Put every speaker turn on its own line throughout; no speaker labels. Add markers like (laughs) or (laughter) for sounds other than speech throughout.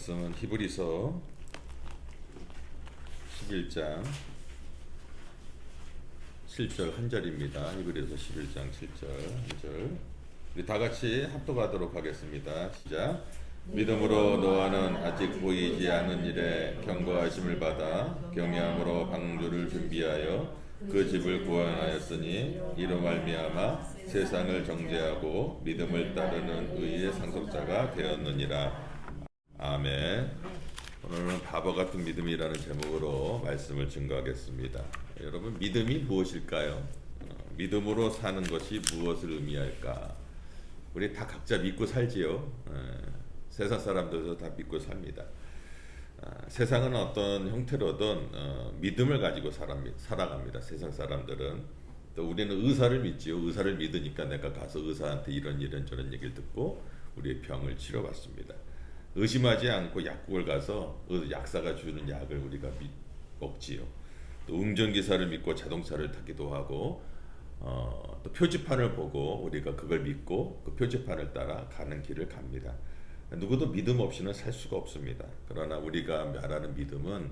말씀은 히브리서 11장 7절 한 절입니다. 히브리서 11장 7절 한 절. 우리 다 같이 합독하도록 하겠습니다. 시작. 믿음으로 노아는 아직 보이지 않은 일에 경고하심을 받아 경외함으로 방주를 준비하여 그 집을 구원하였으니 이로 말미암아 세상을 정죄하고 믿음을 따르는 의의 상속자가 되었느니라. 아멘. 오늘은 바보 같은 믿음이라는 제목으로 말씀을 증거하겠습니다. 여러분 믿음이 무엇일까요? 어, 믿음으로 사는 것이 무엇을 의미할까? 우리 다 각자 믿고 살지요. 에, 세상 사람들도 다 믿고 삽니다. 아, 세상은 어떤 형태로든 어, 믿음을 가지고 살아, 살아갑니다. 세상 사람들은 또 우리는 의사를 믿지요. 의사를 믿으니까 내가 가서 의사한테 이런 이런 저런 얘기를 듣고 우리의 병을 치료받습니다. 의심하지 않고 약국을 가서 의- 약사가 주는 약을 우리가 믿, 먹지요. 또 운전기사를 믿고 자동차를 타기도 하고 어, 또 표지판을 보고 우리가 그걸 믿고 그 표지판을 따라 가는 길을 갑니다. 누구도 믿음 없이는 살 수가 없습니다. 그러나 우리가 말하는 믿음은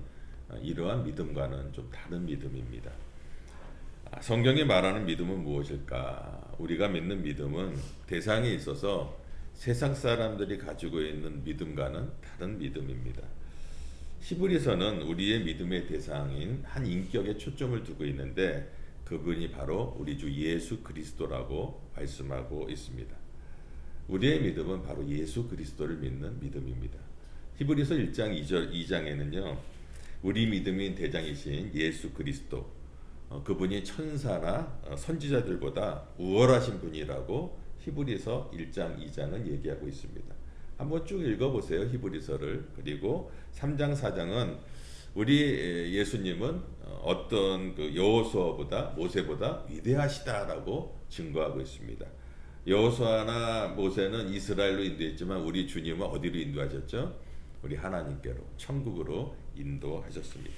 어, 이러한 믿음과는 좀 다른 믿음입니다. 아, 성경이 말하는 믿음은 무엇일까? 우리가 믿는 믿음은 대상에 있어서 세상 사람들이 가지고 있는 믿음과는 다른 믿음입니다. 히브리서는 우리의 믿음의 대상인 한 인격에 초점을 두고 있는데 그분이 바로 우리 주 예수 그리스도라고 말씀하고 있습니다. 우리의 믿음은 바로 예수 그리스도를 믿는 믿음입니다. 히브리서 1장 2절 2장에는요. 우리 믿음인 대장이신 예수 그리스도 어, 그분이 천사나 어, 선지자들보다 우월하신 분이라고 히브리서 1장 2장은 얘기하고 있습니다. 한번 쭉 읽어보세요 히브리서를 그리고 3장 4장은 우리 예수님은 어, 어떤 그 여호수아보다 모세보다 위대하시다라고 증거하고 있습니다. 여호수아나 모세는 이스라엘로 인도했지만 우리 주님은 어디로 인도하셨죠? 우리 하나님께로 천국으로 인도하셨습니다.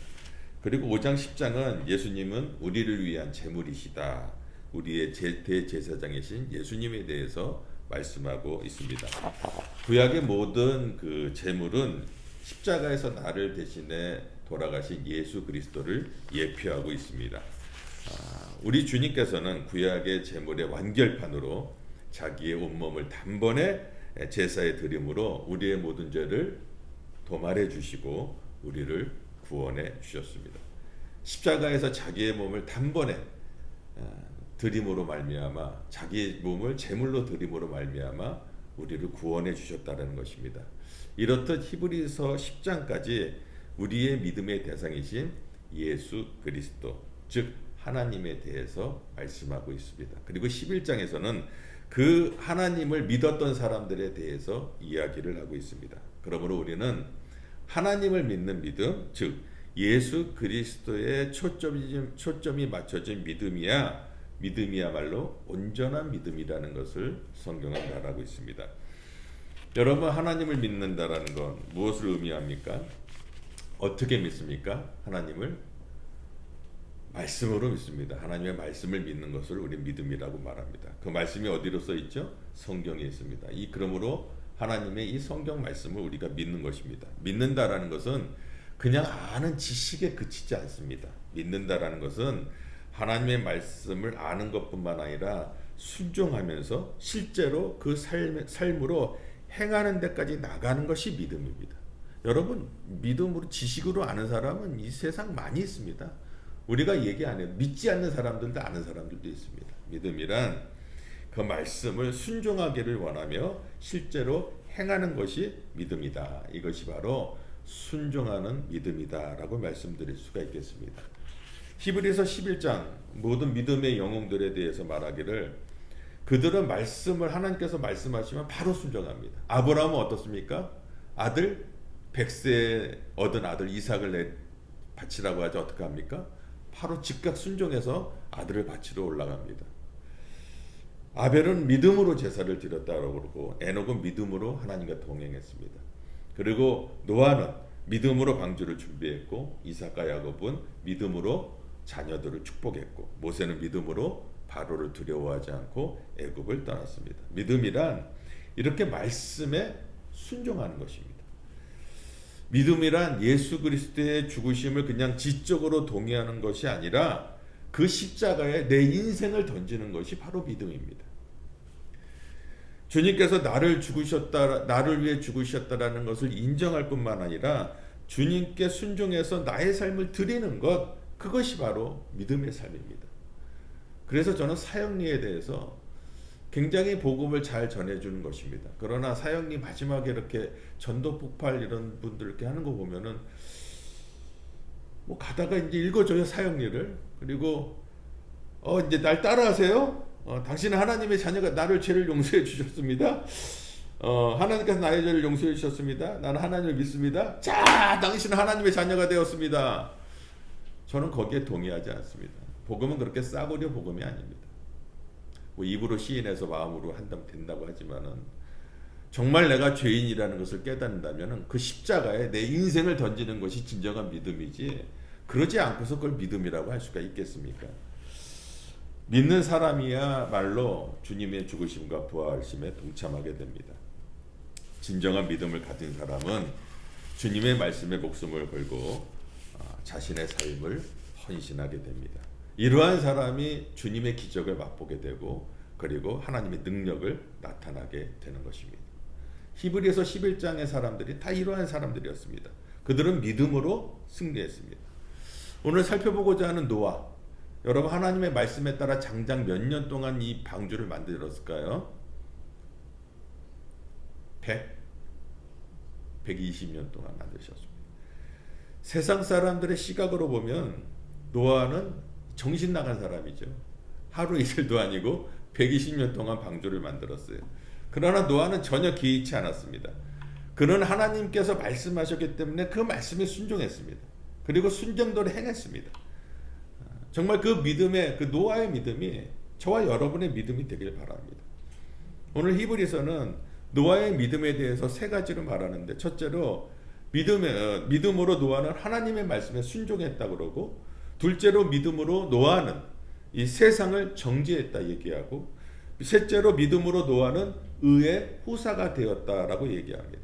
그리고 5장 10장은 예수님은 우리를 위한 제물이시다. 우리의 제, 대제사장이신 예수님에 대해서 말씀하고 있습니다. 구약의 모든 그 제물은 십자가에서 나를 대신해 돌아가신 예수 그리스도를 예표하고 있습니다. 아, 우리 주님께서는 구약의 제물의 완결판으로 자기의 온몸을 단번에 제사에 드림으로 우리의 모든 죄를 도말해 주시고 우리를 구원해 주셨습니다. 십자가에서 자기의 몸을 단번에 아, 드림으로 말미암아 자기의 몸을 제물로 드림으로 말미암아 우리를 구원해 주셨다는 것입니다. 이렇듯 히브리서 10장까지 우리의 믿음의 대상이신 예수 그리스도 즉 하나님에 대해서 말씀하고 있습니다. 그리고 11장에서는 그 하나님을 믿었던 사람들에 대해서 이야기를 하고 있습니다. 그러므로 우리는 하나님을 믿는 믿음, 즉 예수 그리스도의 초점이 초점이 맞춰진 믿음이야 믿음이야말로 온전한 믿음이라는 것을 성경은 말하고 있습니다. 여러분 하나님을 믿는다라는 건 무엇을 의미합니까? 어떻게 믿습니까? 하나님을 말씀으로 믿습니다. 하나님의 말씀을 믿는 것을 우리 믿음이라고 말합니다. 그 말씀이 어디로 써 있죠? 성경에 있습니다. 이 그러므로 하나님의 이 성경 말씀을 우리가 믿는 것입니다. 믿는다라는 것은 그냥 아는 지식에 그치지 않습니다. 믿는다라는 것은 하나님의 말씀을 아는 것뿐만 아니라 순종하면서 실제로 그 삶, 삶으로 행하는 데까지 나가는 것이 믿음입니다. 여러분 믿음으로 지식으로 아는 사람은 이 세상 많이 있습니다. 우리가 얘기 안 해요. 믿지 않는 사람들도 아는 사람들도 있습니다. 믿음이란 그 말씀을 순종하기를 원하며 실제로 행하는 것이 믿음이다. 이것이 바로 순종하는 믿음이다라고 말씀드릴 수가 있겠습니다. 히브리서 11장 모든 믿음의 영웅들에 대해서 말하기를 그들은 말씀을 하나님께서 말씀하시면 바로 순종합니다. 아브라함은 어떻습니까? 아들 백세 얻은 아들 이삭을 내 바치라고 하죠. 어떻게 합니까? 바로 즉각 순종해서 아들을 바치러 올라갑니다. 아벨은 믿음으로 제사를 드렸다고 그러고 에녹은 믿음으로 하나님과 동행했습니다. 그리고 노아는 믿음으로 방주를 준비했고 이삭과 야곱은 믿음으로 자녀들을 축복했고 모세는 믿음으로 바로를 두려워하지 않고 애굽을 떠났습니다. 믿음이란 이렇게 말씀에 순종하는 것입니다. 믿음이란 예수 그리스도의 죽으심을 그냥 지적으로 동의하는 것이 아니라 그 십자가에 내 인생을 던지는 것이 바로 믿음입니다. 주님께서 나를 죽으셨다, 나를 위해 죽으셨다라는 것을 인정할 뿐만 아니라 주님께 순종해서 나의 삶을 드리는 것, 그것이 바로 믿음의 삶입니다. 그래서 저는 사형리에 대해서 굉장히 복음을 잘 전해주는 것입니다. 그러나 사형리 마지막에 이렇게 전도 폭발 이런 분들 이렇게 하는 거 보면은 뭐 가다가 이제 읽어줘요 사형리를 그리고 어 이제 날 따라하세요. 어, 당신은 하나님의 자녀가 나를 죄를 용서해 주셨습니다. 어, 하나님께서 나의 죄를 용서해 주셨습니다. 나는 하나님을 믿습니다. 자, 당신은 하나님의 자녀가 되었습니다. 저는 거기에 동의하지 않습니다. 복음은 그렇게 싸구려 복음이 아닙니다. 뭐 입으로 시인해서 마음으로 한다면 된다고 하지만은 정말 내가 죄인이라는 것을 깨닫는다면은 그 십자가에 내 인생을 던지는 것이 진정한 믿음이지 그러지 않고서 그걸 믿음이라고 할 수가 있겠습니까? 믿는 사람이야말로 주님의 죽으심과 부활심에 동참하게 됩니다. 진정한 믿음을 가진 사람은 주님의 말씀에 목숨을 걸고 아, 자신의 삶을 헌신하게 됩니다. 이러한 사람이 주님의 기적을 맛보게 되고 그리고 하나님의 능력을 나타나게 되는 것입니다. 히브리서 11장의 사람들이 다 이러한 사람들이었습니다. 그들은 믿음으로 승리했습니다. 오늘 살펴보고자 하는 노아 여러분 하나님의 말씀에 따라 장장 몇 년 동안 이 방주를 만들었을까요? 100 120년 동안 만드셨습니다. 세상 사람들의 시각으로 보면 노아는 정신 나간 사람이죠. 하루 이틀도 아니고 120년 동안 방주를 만들었어요. 그러나 노아는 전혀 개의치 않았습니다. 그는 하나님께서 말씀하셨기 때문에 그 말씀에 순종했습니다. 그리고 순정대로 행했습니다. 정말 그 믿음의 그 노아의 믿음이 저와 여러분의 믿음이 되길 바랍니다. 오늘 히브리서는 노아의 믿음에 대해서 세 가지로 말하는데 첫째로 믿음에 믿음으로 노아는 하나님의 말씀에 순종했다 그러고 둘째로 믿음으로 노아는 이 세상을 정지했다 얘기하고 셋째로 믿음으로 노아는 의의 후사가 되었다라고 얘기합니다.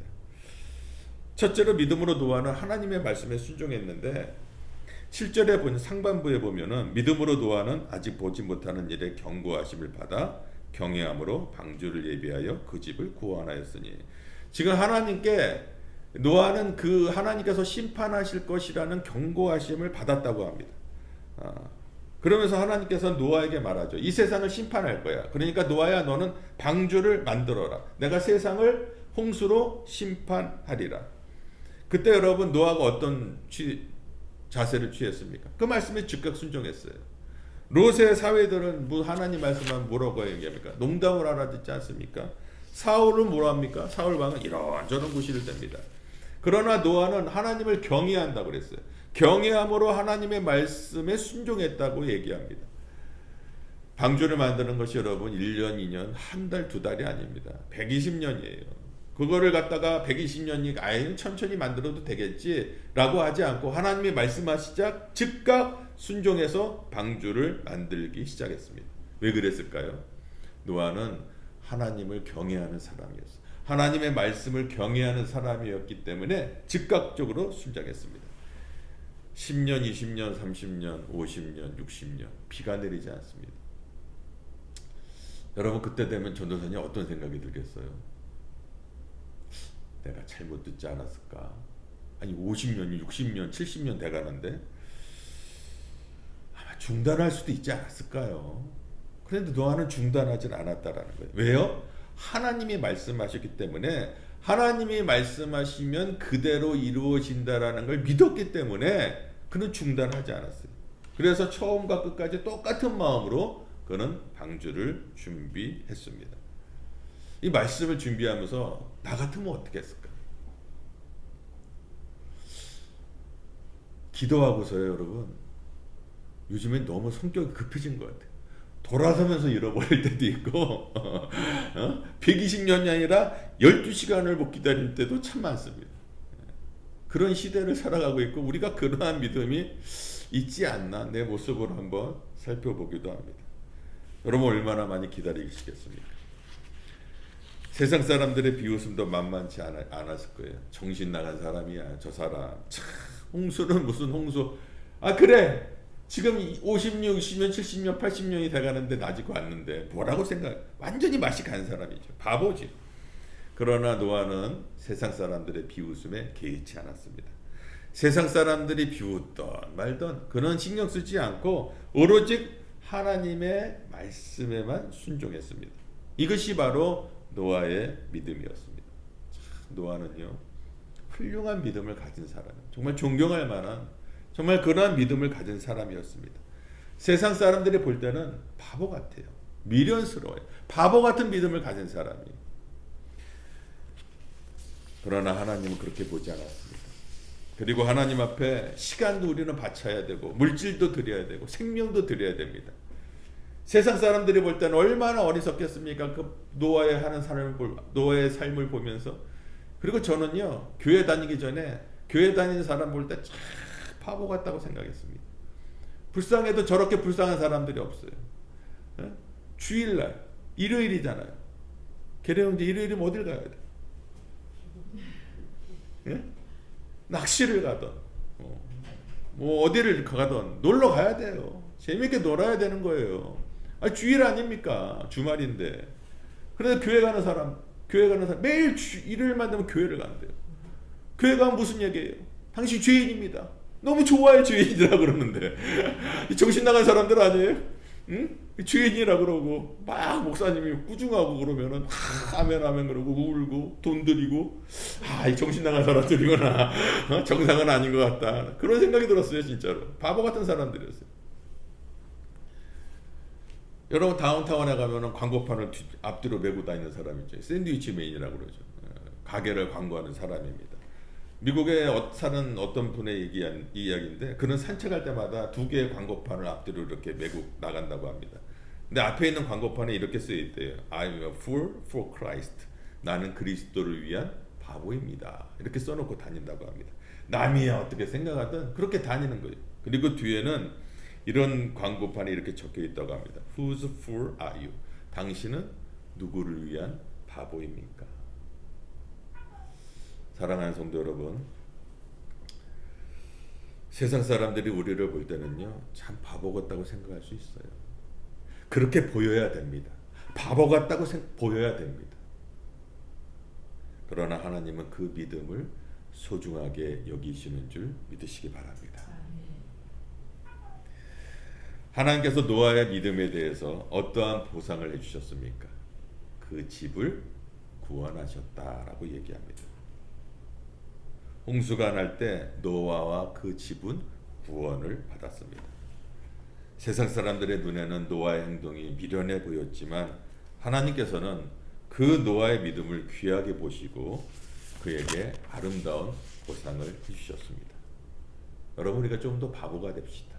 첫째로 믿음으로 노아는 하나님의 말씀에 순종했는데 7절에 보면 상반부에 보면은 믿음으로 노아는 아직 보지 못하는 일에 경고하심을 받아 경외함으로 방주를 예비하여 그 집을 구원하였으니 지금 하나님께 노아는 그 하나님께서 심판하실 것이라는 경고하심을 받았다고 합니다. 아, 그러면서 하나님께서 노아에게 말하죠. 이 세상을 심판할 거야. 그러니까 노아야 너는 방주를 만들어라. 내가 세상을 홍수로 심판하리라. 그때 여러분 노아가 어떤 취, 자세를 취했습니까? 그 말씀에 즉각 순종했어요. 롯의 사회들은 뭐 하나님 말씀만 뭐라고 얘기합니까? 농담을 알아듣지 않습니까? 사울은 뭐라 합니까? 사울 왕은 이런저런 구실을 댑니다. 그러나 노아는 하나님을 경외한다고 그랬어요. 경외함으로 하나님의 말씀에 순종했다고 얘기합니다. 방주를 만드는 것이 여러분 1년, 2년, 한 달, 두 달이 아닙니다. 120년이에요. 그거를 갖다가 120년이 아예 천천히 만들어도 되겠지라고 하지 않고 하나님이 말씀하시자 즉각 순종해서 방주를 만들기 시작했습니다. 왜 그랬을까요? 노아는 하나님을 경외하는 사람이었어요. 하나님의 말씀을 경외하는 사람이었기 때문에 즉각적으로 순종했습니다. 10년, 20년, 30년, 50년, 60년 비가 내리지 않습니다. 여러분 그때 되면 전도사님 어떤 생각이 들겠어요? 내가 잘못 듣지 않았을까? 아니 50년이 60년, 70년 돼가는데 아마 중단할 수도 있지 않았을까요? 그런데 노아는 중단하진 않았다라는 거예요. 왜요? 하나님이 말씀하셨기 때문에 하나님이 말씀하시면 그대로 이루어진다라는 걸 믿었기 때문에 그는 중단하지 않았어요. 그래서 처음과 끝까지 똑같은 마음으로 그는 방주를 준비했습니다. 이 말씀을 준비하면서 나 같으면 어떻게 했을까? 기도하고서요, 여러분. 요즘엔 너무 성격이 급해진 것 같아요. 돌아서면서 잃어버릴 때도 있고, (laughs) 어? 120년이 아니라 12시간을 못 기다릴 때도 참 많습니다. 그런 시대를 살아가고 있고, 우리가 그러한 믿음이 있지 않나, 내 모습을 한번 살펴보기도 합니다. 여러분, 얼마나 많이 기다리시겠습니까? 세상 사람들의 비웃음도 만만치 않아, 않았을 거예요. 정신 나간 사람이야, 저 사람. 참, 홍수는 무슨 홍수? 아 그래. 지금 50년, 60년, 70년, 80년이 돼가는데 나지고 왔는데 뭐라고 생각? 완전히 맛이 간 사람이죠. 바보지. 그러나 노아는 세상 사람들의 비웃음에 개의치 않았습니다. 세상 사람들이 비웃던 말던 그는 신경 쓰지 않고 오로지 하나님의 말씀에만 순종했습니다. 이것이 바로 노아의 믿음이었습니다. 참, 노아는요 훌륭한 믿음을 가진 사람, 정말 존경할 만한 정말 그러한 믿음을 가진 사람이었습니다. 세상 사람들이 볼 때는 바보 같아요. 미련스러워요. 바보 같은 믿음을 가진 사람이. 그러나 하나님은 그렇게 보지 않았습니다. 그리고 하나님 앞에 시간도 우리는 바쳐야 되고 물질도 드려야 되고 생명도 드려야 됩니다. 세상 사람들이 볼 때는 얼마나 어리석겠습니까? 그 노아의 하는 삶을 볼 노아의 삶을 보면서 그리고 저는요 교회 다니기 전에 교회 다니는 사람 볼 때 참 바보 같다고 생각했습니다. 불쌍해도 저렇게 불쌍한 사람들이 없어요. 예? 주일날 일요일이잖아요. 계룡제 일요일이면 어딜 가야 돼? 예? 낚시를 가던 어, 뭐 어디를 가던 놀러 가야 돼요. 재밌게 놀아야 되는 거예요. 아 주일 아닙니까? 주말인데. 그래서 교회 가는 사람, 교회 가는 사람 매일 주, 일요일만 되면 교회를 간대요. 교회 가면 무슨 얘기예요? 당신 죄인입니다. 너무 좋아해 죄인이라 그러는데 정신 나간 사람들 아니에요? 응? 죄인이라 그러고 막 목사님이 꾸중하고 그러면은 하, 아멘 아멘 그러고 울고 돈 드리고 아이 정신 나간 사람들이구나 어? 정상은 아닌 것 같다 그런 생각이 들었어요 진짜로 바보 같은 사람들이었어요. 여러분 다운타운에 가면은 광고판을 뒤, 앞뒤로 메고 다니는 사람 있죠 샌드위치 메인이라고 그러죠 어, 가게를 광고하는 사람입니다. 미국에 어- 사는 어떤 분의 얘기한 이야기인데 그는 산책할 때마다 두 개의 광고판을 앞뒤로 이렇게 메고 나간다고 합니다. 근데 앞에 있는 광고판에 이렇게 쓰여 있대요. I'm a fool for Christ. 나는 그리스도를 위한 바보입니다. 이렇게 써놓고 다닌다고 합니다. 남이야 어떻게 생각하든 그렇게 다니는 거예요. 그리고 뒤에는 이런 광고판이 이렇게 적혀 있다고 합니다. Whose fool are you? 당신은 누구를 위한 바보입니까? 사랑하는 성도 여러분, 세상 사람들이 우리를 볼 때는요, 참 바보 같다고 생각할 수 있어요. 그렇게 보여야 됩니다. 바보 같다고 생, 보여야 됩니다. 그러나 하나님은 그 믿음을 소중하게 여기시는 줄 믿으시기 바랍니다. 하나님께서 노아의 믿음에 대해서 어떠한 보상을 해주셨습니까? 그 집을 구원하셨다라고 얘기합니다. 홍수가 날 때 노아와 그 집은 구원을 받았습니다. 세상 사람들의 눈에는 노아의 행동이 미련해 보였지만 하나님께서는 그 노아의 믿음을 귀하게 보시고 그에게 아름다운 보상을 해주셨습니다. 여러분 우리가 좀 더 바보가 됩시다.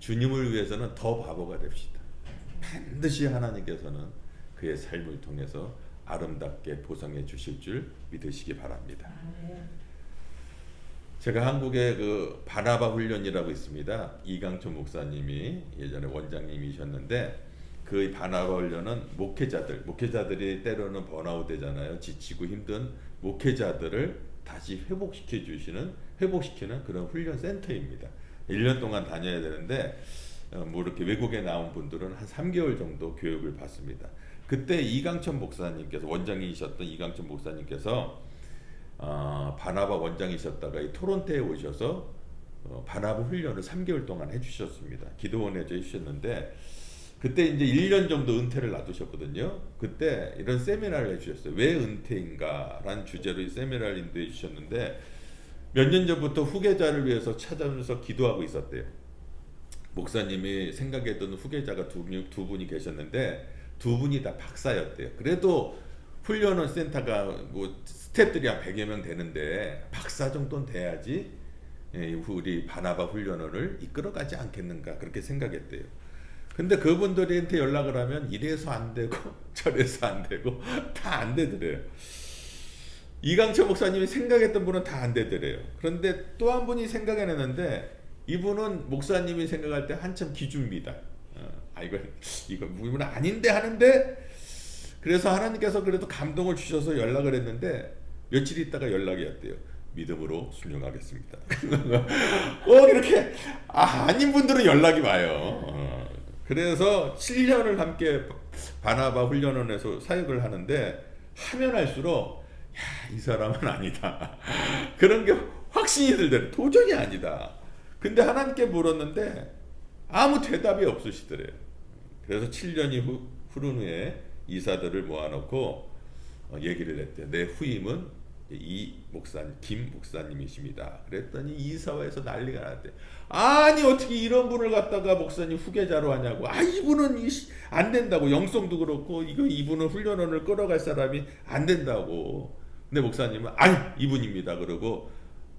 주님을 위해서는 더 바보가 됩시다. 반드시 하나님께서는 그의 삶을 통해서 아름답게 보상해 주실 줄 믿으시기 바랍니다. 제가 한국에 그 바나바 훈련이라고 있습니다. 이강천 목사님이 예전에 원장님이셨는데 그 바나바 훈련은 목회자들, 목회자들이 때로는 번아웃 되잖아요. 지치고 힘든 목회자들을 다시 회복시켜 주시는 회복시키는 그런 훈련 센터입니다. 1년 동안 다녀야 되는데 어, 뭐 이렇게 외국에 나온 분들은 한 3개월 정도 교육을 받습니다. 그때 이강천 목사님께서 원장이셨던 이강천 목사님께서 어, 바나바 원장이셨다가 이 토론토에 오셔서 어, 바나바 훈련을 3개월 동안 해주셨습니다. 기도원에서 해주셨는데 그때 이제 1년 정도 은퇴를 놔두셨거든요. 그때 이런 세미나를 해주셨어요. 왜 은퇴인가라는 주제로 이 세미나를 인도해 주셨는데 몇 년 전부터 후계자를 위해서 찾아오면서 기도하고 있었대요. 목사님이 생각했던 후계자가 두, 명- 두 분이 계셨는데 두 분이 다 박사였대요. 그래도 훈련원 센터가 뭐 스태프들이 한 100여 명 되는데 박사 정도는 돼야지 예, 우리 바나바 훈련원을 이끌어가지 않겠는가 그렇게 생각했대요. 근데 그분들한테 연락을 하면 이래서 안 되고 (laughs) 저래서 안 되고 (laughs) 다 안 되더래요. 이강철 목사님이 생각했던 분은 다 안 되더래요. 그런데 또 한 분이 생각해냈는데 이분은 목사님이 생각할 때 한참 기준입니다. 어, 아 이거 이거 이건 아닌데 하는데 그래서 하나님께서 그래도 감동을 주셔서 연락을 했는데 며칠 있다가 연락이 왔대요. 믿음으로 순종하겠습니다. 꼭 (laughs) 이렇게 아, 아닌 분들은 연락이 와요. 어. 그래서 7년을 함께 바나바 훈련원에서 사역을 하는데 하면 할수록 야, 이 사람은 아니다. (laughs) 그런 게 확신이 들더래. 도전이 아니다. 근데 하나님께 물었는데 아무 대답이 없으시더래요. 그래서 7년이 후, 흐른 후에 이사들을 모아놓고 어, 얘기를 했대요. 내 후임은 이 목사, 김 목사님이십니다. 그랬더니 이사회에서 난리가 났대. 아니 어떻게 이런 분을 갖다가 목사님 후계자로 하냐고. 아 이분은 안 된다고. 영성도 그렇고 이거 이분은 훈련원을 끌어갈 사람이 안 된다고. 근데 목사님은 아니 이분입니다. 그러고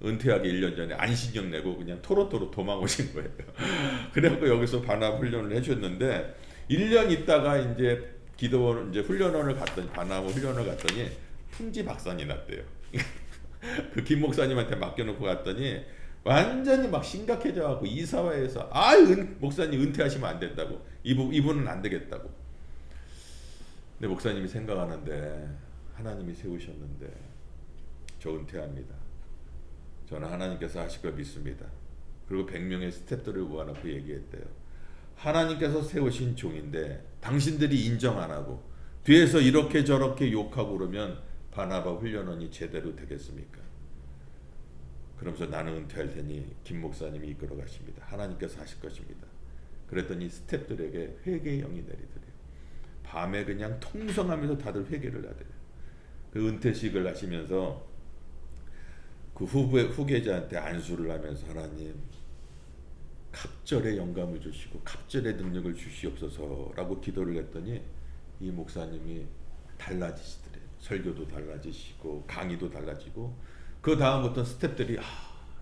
은퇴하기 1년 전에 안신경 내고 그냥 토로토로 도망 오신 거예요. (laughs) 그래갖고 여기서 반합 훈련을 해줬는데 1년 있다가 이제 기도원 이제 훈련원을 갔더니 반합 훈련을 갔더니 풍지 박산이 났대요. (laughs) 그 김 목사님한테 맡겨놓고 갔더니 완전히 막 심각해져 갖고 이사회에서 아 은, 목사님 은퇴하시면 안 된다고 이분 이분은 안 되겠다고. 근데 목사님이 생각하는데 하나님이 세우셨는데 저 은퇴합니다. 저는 하나님께서 하실 걸 믿습니다. 그리고 100명의 스태프들을 모아놓고 얘기했대요. 하나님께서 세우신 종인데 당신들이 인정 안 하고 뒤에서 이렇게 저렇게 욕하고 그러면 바나바 훈련원이 제대로 되겠습니까? 그러면서 나는 은퇴할 테니 김 목사님이 이끌어 가십니다. 하나님께서 하실 것입니다. 그랬더니 스태프들에게 회개의 영이 내리더래요. 밤에 그냥 통성하면서 다들 회개를 하더래요. 그 은퇴식을 하시면서 그 후배, 후계자한테 안수를 하면서 하나님 갑절의 영감을 주시고 갑절의 능력을 주시옵소서라고 기도를 했더니 이 목사님이 달라지시더래요. 설교도 달라지시고 강의도 달라지고 그 다음부터 스탭들이 아,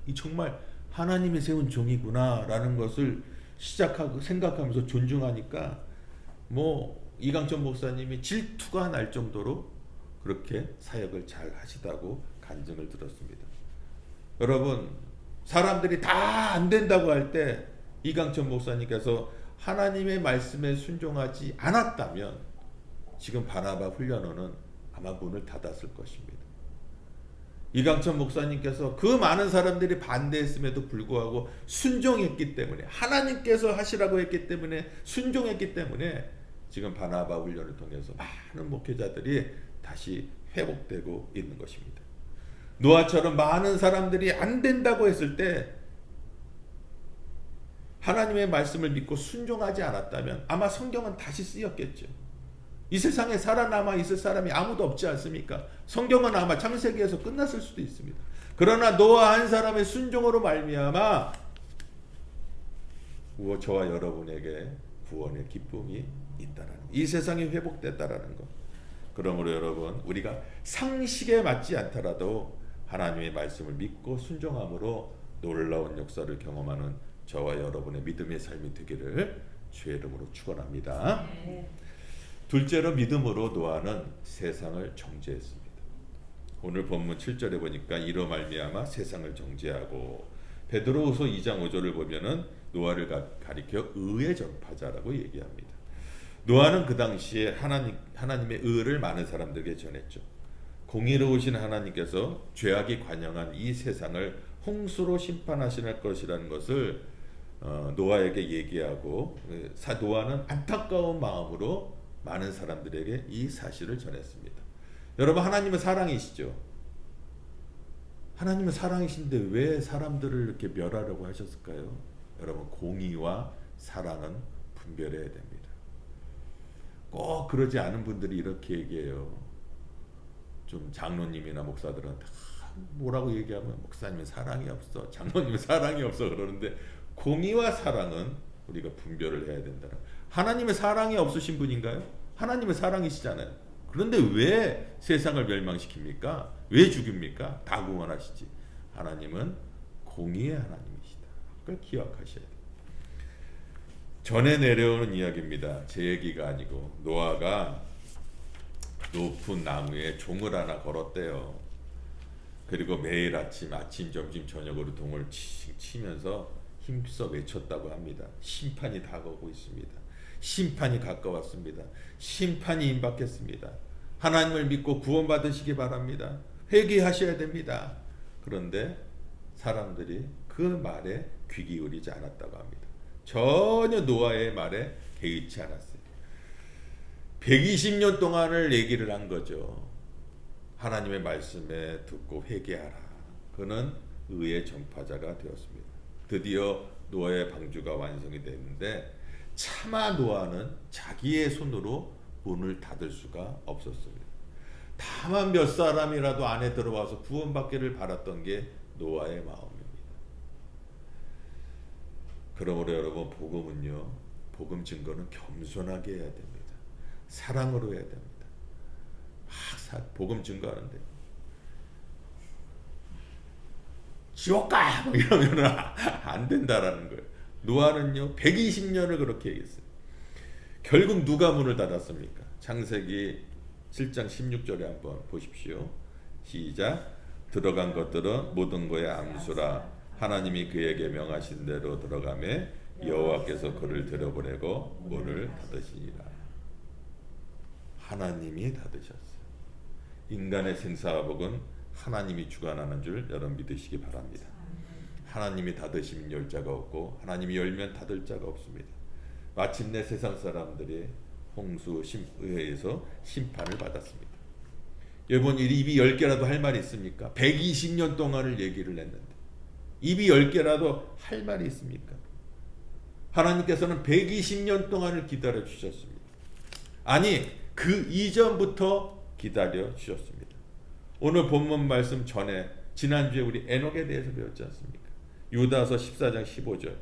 이 정말 하나님이 세운 종이구나라는 것을 시작하고 생각하면서 존중하니까 뭐 이강천 목사님이 질투가 날 정도로 그렇게 사역을 잘 하시다고 간증을 들었습니다. 여러분 사람들이 다 안 된다고 할 때 이강천 목사님께서 하나님의 말씀에 순종하지 않았다면 지금 바나바 훈련원은 아마 문을 닫았을 것입니다. 이강천 목사님께서 그 많은 사람들이 반대했음에도 불구하고 순종했기 때문에 하나님께서 하시라고 했기 때문에 순종했기 때문에 지금 바나바 훈련을 통해서 많은 목회자들이 다시 회복되고 있는 것입니다. 노아처럼 많은 사람들이 안 된다고 했을 때 하나님의 말씀을 믿고 순종하지 않았다면 아마 성경은 다시 쓰였겠죠. 이 세상에 살아남아 있을 사람이 아무도 없지 않습니까? 성경은 아마 창세기에서 끝났을 수도 있습니다. 그러나 노아 한 사람의 순종으로 말미암아 저와 여러분에게 구원의 기쁨이 있다라는 이 세상이 회복됐다라는 것. 그러므로 여러분 우리가 상식에 맞지 않더라도 하나님의 말씀을 믿고 순종함으로 놀라운 역사를 경험하는 저와 여러분의 믿음의 삶이 되기를 주의 이름으로 축원합니다.
네.
둘째로 믿음으로 노아는 세상을 정죄했습니다. 오늘 본문 7절에 보니까 이로 말미암아 세상을 정죄하고 베드로후서 2장 5절을 보면은 노아를 가리켜 의의 전파자라고 얘기합니다. 노아는 그 당시에 하나님 하나님의 의를 많은 사람들에게 전했죠. 공의로우신 하나님께서 죄악이 관영한 이 세상을 홍수로 심판하실 것이라는 것을 어, 노아에게 얘기하고 사 노아는 안타까운 마음으로 많은 사람들에게 이 사실을 전했습니다. 여러분 하나님은 사랑이시죠. 하나님은 사랑이신데 왜 사람들을 이렇게 멸하려고 하셨을까요? 여러분 공의와 사랑은 분별해야 됩니다. 꼭 그러지 않은 분들이 이렇게 얘기해요. 좀 장로님이나 목사들한테 뭐라고 얘기하면 목사님은 사랑이 없어, 장로님은 사랑이 없어 그러는데 공의와 사랑은 우리가 분별을 해야 된다. 하나님의 사랑이 없으신 분인가요? 하나님의 사랑이시잖아요. 그런데 왜 세상을 멸망시킵니까? 왜 죽입니까? 다 구원하시지. 하나님은 공의의 하나님이시다. 그걸 기억하셔야 돼요. 전에 내려오는 이야기입니다. 제 얘기가 아니고 노아가 높은 나무에 종을 하나 걸었대요. 그리고 매일 아침, 아침, 점심, 저녁으로 동을 치, 치면서 힘써 외쳤다고 합니다. 심판이 다가오고 있습니다. 심판이 가까웠습니다. 심판이 임박했습니다. 하나님을 믿고 구원받으시기 바랍니다. 회개하셔야 됩니다. 그런데 사람들이 그 말에 귀 기울이지 않았다고 합니다. 전혀 노아의 말에 개의치 않았어요. 120년 동안을 얘기를 한 거죠. 하나님의 말씀에 듣고 회개하라. 그는 의의 전파자가 되었습니다. 드디어 노아의 방주가 완성이 됐는데 차마 노아는 자기의 손으로 문을 닫을 수가 없었습니다. 다만 몇 사람이라도 안에 들어와서 구원받기를 바랐던 게 노아의 마음입니다. 그러므로 여러분 복음은요. 복음 증거는 겸손하게 해야 됩니다. 사랑으로 해야 됩니다. 막 사, 복음 증거하는데 지옥 가! 뭐 이러면 (laughs) 안 된다라는 거예요. 노아는요 120년을 그렇게 얘기했어요. 결국 누가 문을 닫았습니까? 창세기 7장 16절에 한번 보십시오. 시작. 들어간 것들은 모든 거에 암수라 하나님이 그에게 명하신 대로 들어가매 여호와께서 그를 들여보내고 문을 닫으시니라. 하나님이 닫으셨어요. 인간의 생사복은 하나님이 주관하는 줄 여러분 믿으시기 바랍니다. 하나님이 닫으시면 열 자가 없고 하나님이 열면 닫을 자가 없습니다. 마침내 세상 사람들이 홍수 심의에서 심판을 받았습니다. 여러분 입이 열 개라도 할 말이 있습니까? 120년 동안을 얘기를 했는데 입이 열 개라도 할 말이 있습니까? 하나님께서는 120년 동안을 기다려 주셨습니다. 아니 그 이전부터 기다려 주셨습니다. 오늘 본문 말씀 전에 지난주에 우리 에녹에 대해서 배웠지 않습니까? 유다서 14장 15절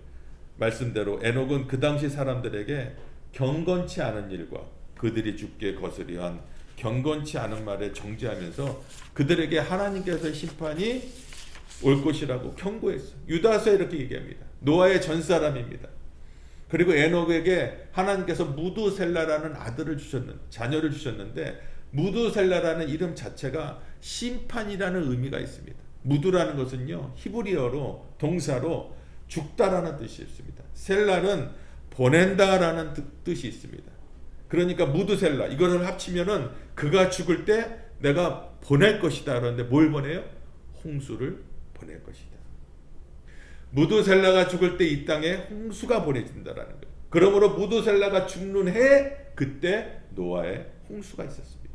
말씀대로 에녹은 그 당시 사람들에게 경건치 않은 일과 그들이 죽게 거스려 한 경건치 않은 말에 정죄하면서 그들에게 하나님께서 심판이 올 것이라고 경고했어. 유다서 이렇게 얘기합니다. 노아의 전 사람입니다. 그리고 에녹에게 하나님께서 무두셀라라는 아들을 주셨는 자녀를 주셨는데 무두셀라라는 이름 자체가 심판이라는 의미가 있습니다. 무두라는 것은요 히브리어로 동사로 죽다라는 뜻이 있습니다. 셀라는 보낸다라는 뜻이 있습니다. 그러니까 무드셀라 이거를 합치면은 그가 죽을 때 내가 보낼 것이다 그러는데 뭘 보내요? 홍수를 보낼 것이다. 무드셀라가 죽을 때 이 땅에 홍수가 보내진다라는 거예요. 그러므로 무드셀라가 죽는 해 그때 노아의 홍수가 있었습니다.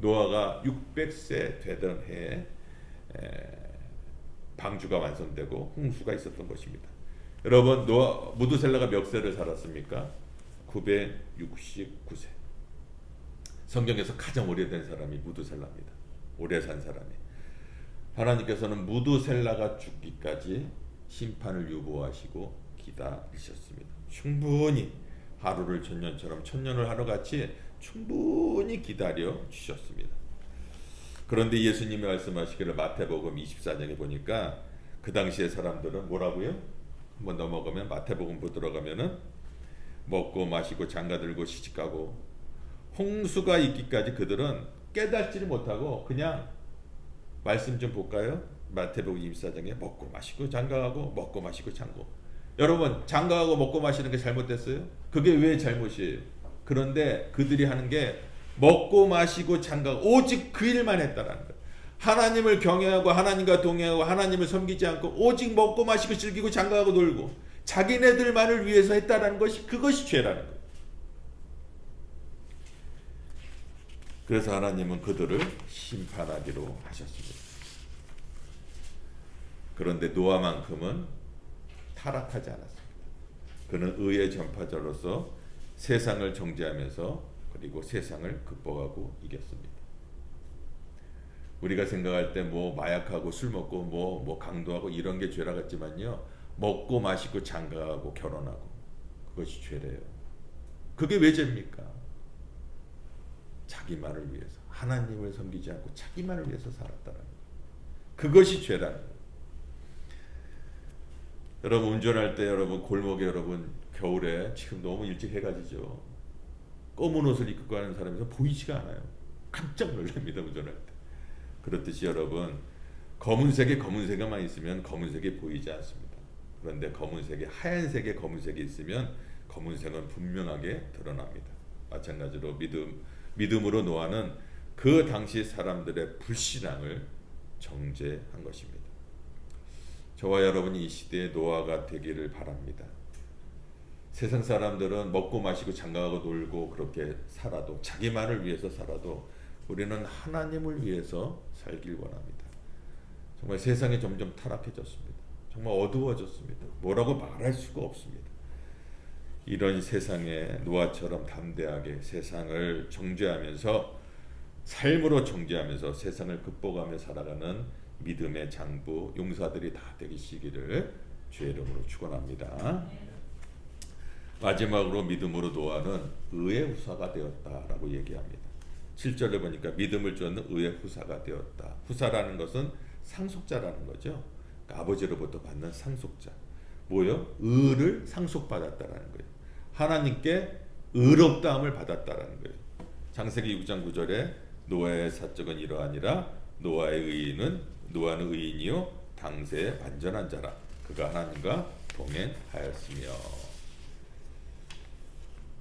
노아가 600세 되던 해에 방주가 완성되고 홍수가 있었던 것입니다. 여러분 노아 무드셀라가 몇 세를 살았습니까? 969세. 성경에서 가장 오래된 사람이 무드셀라입니다. 오래 산 사람이. 하나님께서는 무드셀라가 죽기까지 심판을 유보하시고 기다리셨습니다. 충분히 하루를 천년처럼 천년을 하루같이 충분히 기다려 주셨습니다. 그런데 예수님이 말씀하시기를 마태복음 24장에 보니까 그 당시의 사람들은 뭐라고요? 한번 넘어가면 마태복음부 들어가면은 먹고 마시고 장가 들고 시집가고 홍수가 있기까지 그들은 깨닫지를 못하고 그냥 말씀 좀 볼까요? 마태복음 24장에 먹고 마시고 장가가고 먹고 마시고 장고 여러분 장가가고 먹고 마시는 게 잘못됐어요? 그게 왜 잘못이에요? 그런데 그들이 하는 게 먹고 마시고 장가 오직 그 일만 했다라는 거예요. 하나님을 경외하고 하나님과 동행하고 하나님을 섬기지 않고 오직 먹고 마시고 즐기고 장가하고 놀고 자기네들만을 위해서 했다라는 것이 그것이 죄라는 거예요. 그래서 하나님은 그들을 심판하기로 하셨습니다. 그런데 노아만큼은 타락하지 않았습니다. 그는 의의 전파자로서 세상을 정죄하면서 그리고 세상을 극복하고 이겼습니다. 우리가 생각할 때 뭐 마약하고 술 먹고 뭐뭐 강도하고 이런 게 죄라 같지만요. 먹고 마시고 장가하고 결혼하고 그것이 죄래요. 그게 왜 죄입니까? 자기만을 위해서 하나님을 섬기지 않고 자기만을 위해서 살았다는 그것이 죄라는. 여러분 운전할 때 여러분 골목에 여러분 겨울에 지금 너무 일찍 해가 지죠. 검은 옷을 입고 가는 사람이 보이지가 않아요. 깜짝 놀랍니다 운전할 때. 그렇듯이 여러분 검은색에 검은색만 있으면 검은색이 보이지 않습니다. 그런데 검은색에 하얀색에 검은색이 있으면 검은색은 분명하게 드러납니다. 마찬가지로 믿음 믿음으로 노아는 그 당시 사람들의 불신앙을 정죄한 것입니다. 저와 여러분이 이 시대의 노아가 되기를 바랍니다. 세상 사람들은 먹고 마시고 장가가고 놀고 그렇게 살아도 자기만을 위해서 살아도 우리는 하나님을 위해서 살길 원합니다. 정말 세상이 점점 타락해졌습니다. 정말 어두워졌습니다. 뭐라고 말할 수가 없습니다. 이런 세상에 노아처럼 담대하게 세상을 정죄하면서 삶으로 정죄하면서 세상을 극복하며 살아가는 믿음의 장부 용사들이 다 되시기를 주의 이름으로 축원합니다. 마지막으로 믿음으로 노아는 의의 후사가 되었다라고 얘기합니다. 7절에 보니까 믿음을 쫓는 의의 후사가 되었다. 후사라는 것은 상속자라는 거죠. 그러니까 아버지로부터 받는 상속자. 뭐요? 의를 상속받았다라는 거예요. 하나님께 의롭다함을 받았다라는 거예요. 창세기 6장 9절에 노아의 사적은 이러하니라 노아의 의인은 노아는 의인이요 당세의 완전한 자라 그가 하나님과 동행하였으며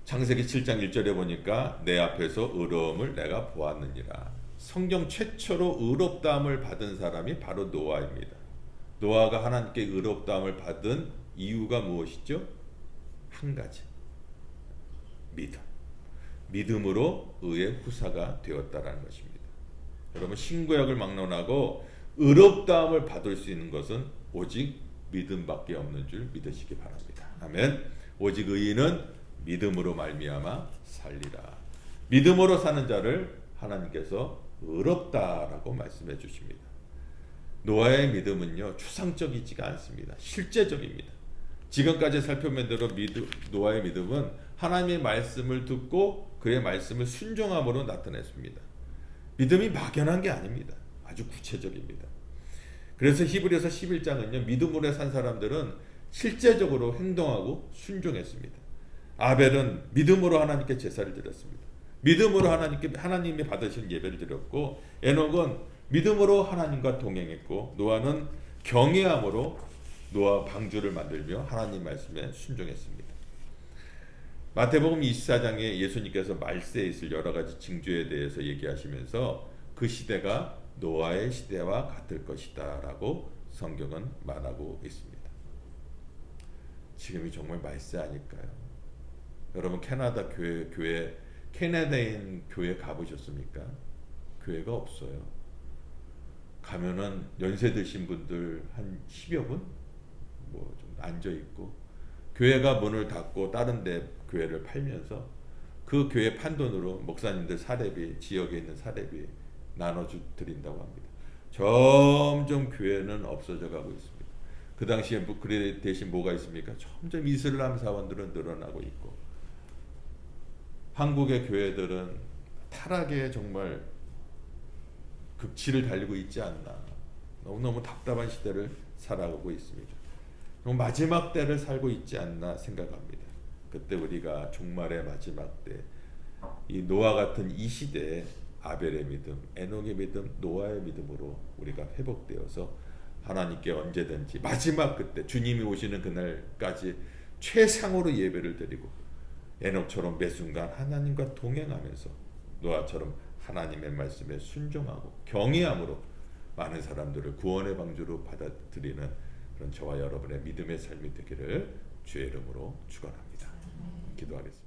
창세기 7장 1절에 보니까 내 앞에서 의로움을 내가 보았느니라. 성경 최초로 의롭다함을 받은 사람이 바로 노아입니다. 노아가 하나님께 의롭다함을 받은 이유가 무엇이죠? 한 가지. 믿음. 믿음으로 의의 후사가 되었다라는 것입니다. 여러분 신구약을 막론하고 의롭다함을 받을 수 있는 것은 오직 믿음밖에 없는 줄 믿으시기 바랍니다. 아멘. 오직 의인은 믿음으로 말미암아 살리라. 믿음으로 사는 자를 하나님께서 의롭다라고 말씀해 주십니다. 노아의 믿음은요 추상적이지가 않습니다. 실제적입니다. 지금까지 살펴본 대로 믿음, 노아의 믿음은 하나님의 말씀을 듣고 그의 말씀을 순종함으로 나타냈습니다. 믿음이 막연한 게 아닙니다. 아주 구체적입니다. 그래서 히브리서 11장은요 믿음으로 산 사람들은 실제적으로 행동하고 순종했습니다. 아벨은 믿음으로 하나님께 제사를 드렸습니다. 믿음으로 하나님께 하나님이 받으신 예배를 드렸고 에녹은 믿음으로 하나님과 동행했고 노아는 경외함으로 노아 방주를 만들며 하나님 말씀에 순종했습니다. 마태복음 24장에 예수님께서 말세에 있을 여러 가지 징조에 대해서 얘기하시면서 그 시대가 노아의 시대와 같을 것이다라고 성경은 말하고 있습니다. 지금이 정말 말세 아닐까요? 여러분 캐나다 교회 교회 캐나다인 교회 가보셨습니까? 교회가 없어요. 가면은 연세 드신 분들 한 10여 분 뭐 좀 앉아 있고 교회가 문을 닫고 다른 데 교회를 팔면서 그 교회 판돈으로 목사님들 사례비 지역에 있는 사례비 나눠 주 드린다고 합니다. 점점 교회는 없어져 가고 있습니다. 그 당시에 뭐 그래 대신 뭐가 있습니까? 점점 이슬람 사원들은 늘어나고 있고 한국의 교회들은 타락에 정말 극치를 달리고 있지 않나. 너무너무 답답한 시대를 살아가고 있습니다. 마지막 때를 살고 있지 않나 생각합니다. 그때 우리가 종말의 마지막 때, 이 노아 같은 이 시대에 아벨의 믿음, 에녹의 믿음, 노아의 믿음으로 우리가 회복되어서 하나님께 언제든지 마지막 그때 주님이 오시는 그날까지 최상으로 예배를 드리고 에녹처럼 매 순간 하나님과 동행하면서 노아처럼 하나님의 말씀에 순종하고 경외함으로 많은 사람들을 구원의 방주로 받아들이는 그런 저와 여러분의 믿음의 삶이 되기를 주의 이름으로 축원합니다. 기도하겠습니다.